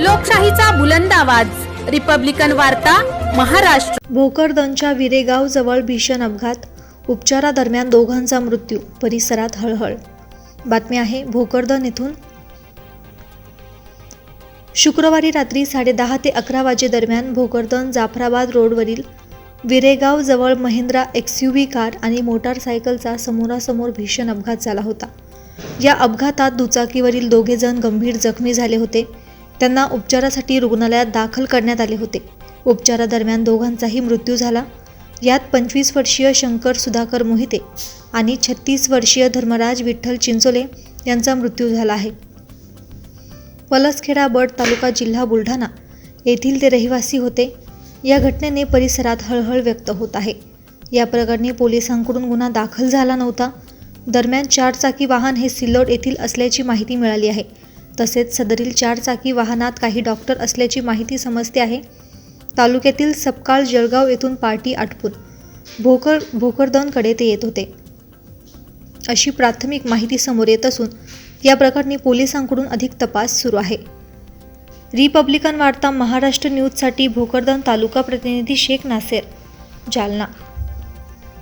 लोकशाहीचा बुलंद आवाज. रिपब्लिकन वार्ता महाराष्ट्र. भोकरदनच्या विरेगाव जवळ भीषण अपघात. उपचारादरम्यान दोघांचा मृत्यू परिसरात हळहळ. बातमी आहे भोकरदन येथून शुक्रवारी रात्री साडेदहा ते अकरा वाजेदरम्यान भोकरदन जाफराबाद रोडवरील विरेगाव जवळ Mahindra X U V car आणि मोटारसायकलचा समोरासमोर भीषण अपघात झाला होता. या अपघातात दुचाकीवरील दोघेजण गंभीर जखमी झाले होते. त्यांना उपचारासाठी रुग्णालयात दाखल करण्यात आले होते. उपचारादरम्यान दोघांचाही मृत्यू झाला. यात पंचवीस वर्षीय शंकर सुधाकर मोहिते आणि छत्तीस वर्षीय धर्मराज विठ्ठल चिंचोले यांचा मृत्यू झाला आहे. पलसखेडा बड तालुका जिल्हा बुलढाणा येथील ते रहिवासी होते. या घटनेने परिसरात हळहळ व्यक्त होत आहे. या प्रकरणी पोलिसांकडून गुन्हा दाखल झाला नव्हता. दरम्यान चारचाकी वाहन हे सिल्लोड येथील असल्याची माहिती मिळाली आहे. तसेच सदरील चारचाकी वाहनात काही डॉक्टर असल्याची माहिती समजते आहे. तालुक्यातील सपकाळ जळगाव येथून पार्टी आटपून भोकर भोकरदनकडे ते येत होते. अशी प्राथमिक माहिती समोर येत असून या प्रकरणी पोलिसांकडून अधिक तपास सुरू आहे. रिपब्लिकन वार्ता महाराष्ट्र न्यूजसाठी भोकरदन तालुका प्रतिनिधी शेख नासेर जालना.